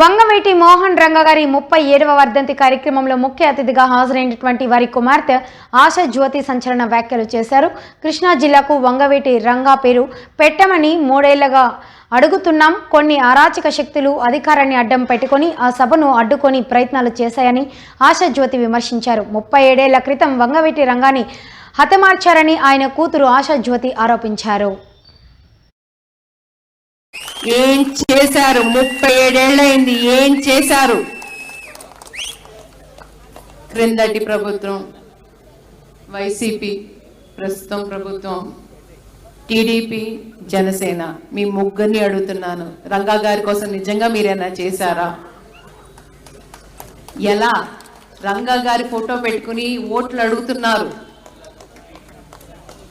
వంగవేటి మోహన్ రంగ గారి ముప్పై ఏడవ వర్ధంతి కార్యక్రమంలో ముఖ్య అతిథిగా హాజరైనటువంటి వారి కుమార్తె ఆశా జ్యోతి సంచలన వ్యాఖ్యలు చేశారు. కృష్ణా జిల్లాకు వంగవేటి రంగా పేరు పెట్టమని మూడేళ్ళుగా అడుగుతున్నాం. కొన్ని అరాచక శక్తులు అధికారాన్ని అడ్డం పెట్టుకొని ఆ సభను అడ్డుకొని ప్రయత్నాలు చేశాయని ఆశా జ్యోతి విమర్శించారు. ముప్పై ఏడేళ్ళ క్రితం వంగవేటి రంగాన్ని హతమార్చారని ఆయన కూతురు ఆశా జ్యోతి ఆరోపించారు. ఏం చేశారు? ముప్పై ఏడేళ్ళైంది ఏం చేశారు? క్రిందటి ప్రభుత్వం వైసీపీ ప్రస్తుతం ప్రభుత్వం టీడీపీ జనసేన మీ ముగ్గురిని అడుగుతున్నాను. రంగా గారి కోసం నిజంగా మీరేనా చేశారా? ఎలా? రంగా గారి ఫోటో పెట్టుకుని ఓట్లు అడుగుతున్నారు.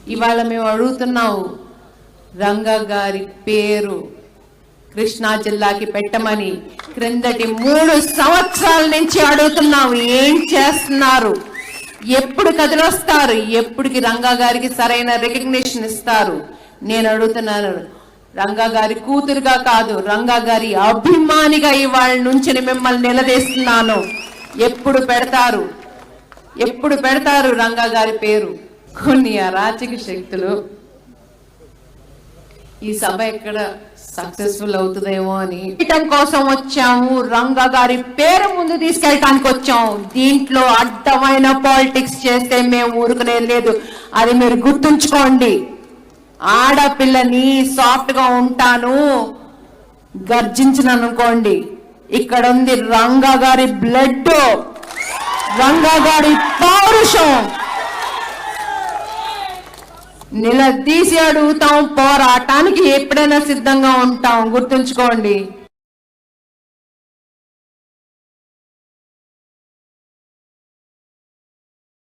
ఇవాళ మేము అడుగుతున్నాము రంగా గారి పేరు కృష్ణా జిల్లాకి పెట్టమని క్రిందటి మూడు సంవత్సరాల నుంచి అడుగుతున్నాము ఏం చేస్తున్నారు? ఎప్పుడు కదిలొస్తారు? ఎప్పుడుకి రంగా గారికి సరైన రికగ్నిషన్ ఇస్తారు? నేను అడుగుతున్నాను రంగా గారి కూతురుగా కాదు రంగా గారి అభిమానిగా ఇవాళ నుంచి మిమ్మల్ని నిలదీస్తున్నాను. ఎప్పుడు పెడతారు? ఎప్పుడు పెడతారు రంగా గారి పేరు? కొన్ని అరాచక శక్తులు. ఈ సభ ఎక్కడ? సక్సెస్ఫుల్ అవుతుందేమో అని. చేయటం కోసం వచ్చాము రంగ గారి పేరు ముందు తీసుకెళ్ళటానికి వచ్చాము దీంట్లో అడ్డమైన పాలిటిక్స్ చేస్తే మేము ఊరుకునే లేదు. అది మీరు గుర్తుంచుకోండి. ఆడపిల్లని సాఫ్ట్గా ఉంటాను గర్జించిన అనుకోండి ఇక్కడ ఉంది రంగా గారి బ్లడ్ రంగ గారి పౌరుషం. నిలదీసి అడుగుతాం పోరాటానికి ఎప్పుడైనా సిద్ధంగా ఉంటాం. గుర్తుంచుకోండి.